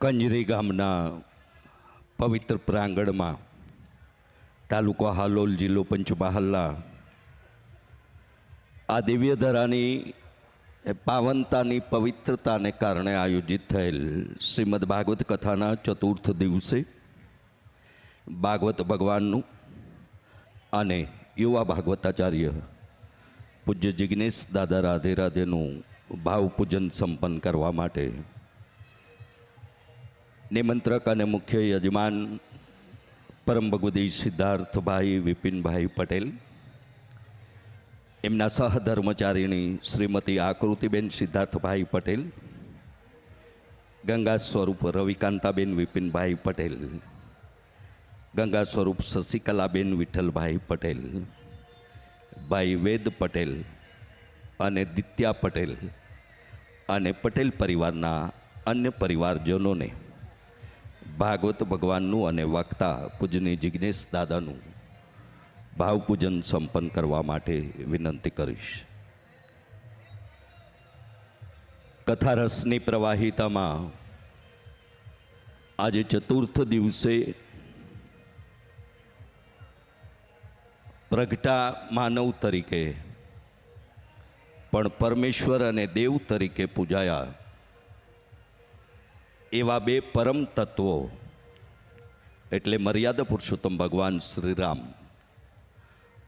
કંજરી ગામના પવિત્ર પ્રાંગણમાં તાલુકો હાલોલ જિલ્લો પંચમહાલના આ દિવ્ય ધરાની પાવનતાની પવિત્રતાને કારણે આયોજિત થયેલ શ્રીમદ ભાગવત કથાના ચતુર્થ દિવસે ભાગવત ભગવાનનું અને યુવા ભાગવતાચાર્ય પૂજ્ય જિજ્ઞેશ દાદા રાધે રાધેનું ભાવપૂજન સંપન્ન કરવા માટે નિમંત્રક અને મુખ્ય યજમાન પરમ ભગવદી સિદ્ધાર્થભાઈ વિપિનભાઈ પટેલ, એમના સહધર્મચારીણી શ્રીમતી આકૃતિબેન સિદ્ધાર્થભાઈ પટેલ, ગંગા સ્વરૂપ રવિકાંતાબેન વિપિનભાઈ પટેલ, ગંગા સ્વરૂપ શશિકલાબેન વિઠ્ઠલભાઈ પટેલ, ભાઈ વેદ પટેલ અને દિત્યા પટેલ અને પટેલ પરિવારના અન્ય પરિવારજનોને ભાગવત ભગવાનનું અને વક્તા પૂજની જિજ્ઞેશ દાદાનું ભાવપૂજન સંપન્ન કરવા માટે વિનંતી કરીશ. કથારસની પ્રવાહિતામાં આજે ચતુર્થ દિવસે પ્રગટા માનવ તરીકે પણ પરમેશ્વર અને દેવ તરીકે પૂજાયા. એવા બે પરમ તત્વો એટલે મર્યાદા પુરુષોત્તમ ભગવાન શ્રીરામ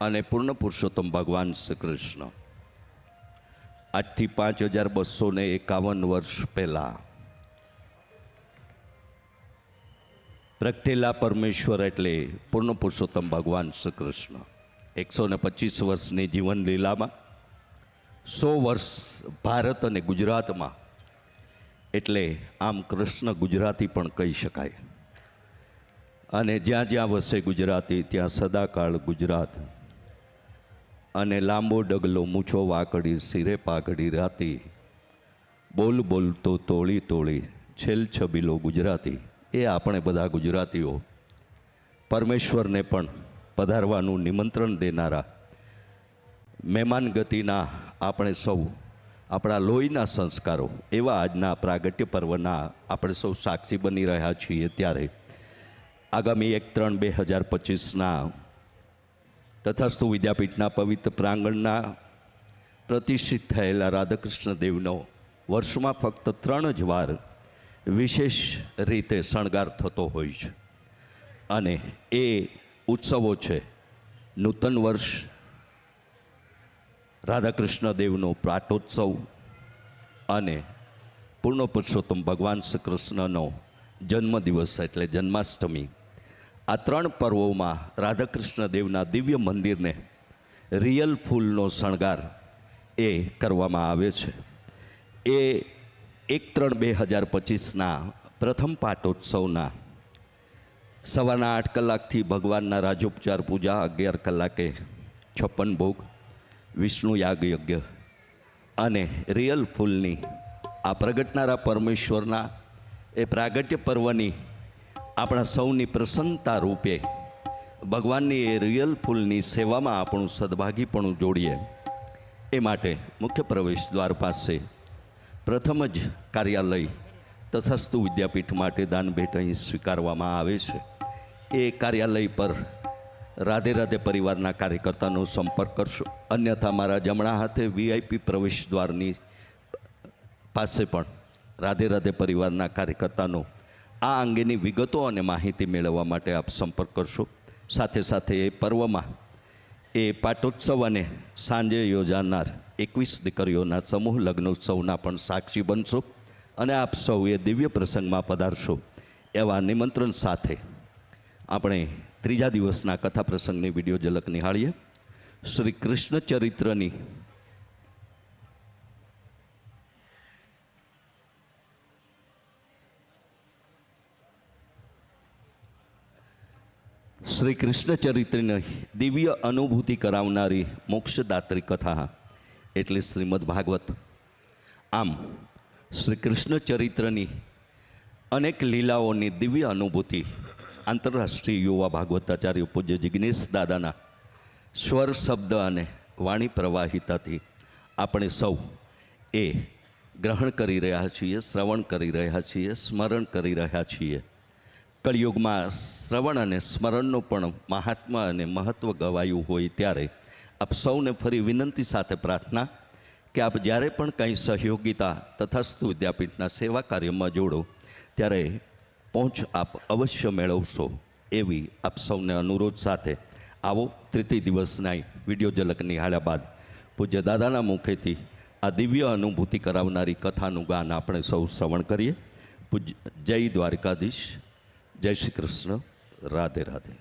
અને પૂર્ણ પુરુષોત્તમ ભગવાન શ્રી કૃષ્ણ આજથી પાંચ હજાર બસો ને એકાવન વર્ષ પહેલાં પ્રગટેલા પરમેશ્વર એટલે પૂર્ણ પુરુષોત્તમ ભગવાન શ્રી કૃષ્ણ એકસો ને પચીસ વર્ષની જીવન લીલામાં સો વર્ષ ભારત અને ગુજરાતમાં, એટલે આમ કૃષ્ણ ગુજરાતી પણ કહી શકાય. અને જ્યાં જ્યાં વસે ગુજરાતી, ત્યાં સદાકાળ ગુજરાત. અને લાંબો ડગલો મૂછો વાકડી સિરે પાઘડી રાતી. બોલ બોલતો તોળી તોળી, છેલ છબીલો ગુજરાતી. એ આપણે બધા ગુજરાતીઓ. પરમેશ્વરને પણ પધારવાનું નિમંત્રણ દેનારા મહેમાન ગતિના આપણે સૌ, આપણા લોહીના સંસ્કારો, એવા આજના પ્રાગટ્ય પર્વના આપણે સૌ સાક્ષી બની રહ્યા છીએ ત્યારે. આગામી એક ત્રણ બે હજાર પચીસના તથાસ્તુ વિદ્યાપીઠના પવિત્ર પ્રાંગણના પ્રતિષ્ઠિત થયેલા રાધાકૃષ્ણ દેવનો વર્ષમાં ફક્ત ત્રણ જ વાર વિશેષ રીતે શણગાર થતો હોય છે. અને એ ઉત્સવો છે નૂતન વર્ષ રાધાકૃષ્ણ દેવનો પ્રાટોત્સવ અને પૂર્ણ પુરુષોત્તમ ભગવાન શ્રી કૃષ્ણનો જન્મદિવસ એટલે જન્માષ્ટમી. આ ત્રણ પર્વોમાં રાધાકૃષ્ણ દેવના દિવ્ય મંદિરને રિયલ ફૂલનો શણગાર એ કરવામાં આવે છે. એ એક ત્રણ બે હજાર પચીસના પ્રથમ પાટોત્સવના સવારના આઠ કલાકથી ભગવાનના રાજોપચાર પૂજા અગિયાર કલાકે છપ્પન ભોગ વિષ્ણુ યાગ યજ્ઞ અને રિયલ ફૂલની, આ પ્રગટનારા પરમેશ્વરના, એ પ્રાગટ્ય પર્વની આપણા સૌની પ્રસન્નતા રૂપે ભગવાનની એ રિયલ ફૂલની સેવામાં આપણું સદભાગીપણું જોડીએ. એ માટે મુખ્ય પ્રવેશ દ્વાર પાસે પ્રથમ જ કાર્યાલય તથાસ્તુ વિદ્યાપીઠ માટે દાન ભેટ અહીં સ્વીકારવામાં આવે છે. એ કાર્યાલય પર રાધે રાધે પરિવારના કાર્યકર્તાનો સંપર્ક કરશો. અન્યથા મારા જમણા હાથે વીઆઈપી પ્રવેશ દ્વારની પાસે પણ રાધે રાધે પરિવારના કાર્યકર્તાનો આ અંગેની વિગતો અને માહિતી મેળવવા માટે આપ સંપર્ક કરશો. સાથે સાથે એ પર્વમાં એ પાટોત્સવ અને સાંજે યોજાનાર એકવીસ દીકરીઓના સમૂહ લગ્નોત્સવના પણ સાક્ષી બનશો અને આપ સૌ એ દિવ્ય પ્રસંગમાં પધારશો એવા નિમંત્રણ સાથે આપણે ત્રીજા દિવસના કથા પ્રસંગની વીડિયો ઝલક નિહાળીએ. શ્રી કૃષ્ણ ચરિત્રની શ્રી કૃષ્ણ ચરિત્રની દિવ્ય અનુભૂતિ કરાવનારી મોક્ષદાત્રી કથા એટલે શ્રીમદ ભાગવત. આમ, શ્રી કૃષ્ણ ચરિત્રની અનેક લીલાઓની દિવ્ય અનુભૂતિ આંતરરાષ્ટ્રીય યુવા ભાગવતાચાર્ય પૂજ્ય જિજ્ઞેશ દાદાના સ્વર, શબ્દ અને વાણી પ્રવાહિતાથી આપણે સૌ એ ગ્રહણ કરી રહ્યા છીએ, શ્રવણ કરી રહ્યા છીએ, સ્મરણ કરી રહ્યા છીએ. કળિયુગમાં શ્રવણ અને સ્મરણનું પણ મહાત્મા અને મહત્ત્વ ગવાયું હોય ત્યારે આપ સૌને ફરી વિનંતી સાથે પ્રાર્થના કે આપ જ્યારે પણ કંઈ સહયોગિતા તથાસ્તુ વિદ્યાપીઠના સેવા કાર્યમાં જોડો, ત્યારે પહોંચ આપ અવશ્ય મેળવશો એવી આપ સૌને અનુરોધ સાથે આવો ત્રીતી દિવસના વીડિયો ઝલક નિહાળ્યા બાદ પૂજ્ય દાદાના મુખેથી આ દિવ્ય અનુભૂતિ કરાવનારી કથાનું ગાન આપણે સૌ શ્રવણ કરીએ. પૂજ્ય જય દ્વારકાધીશ. જય શ્રી કૃષ્ણ. રાધે રાધે.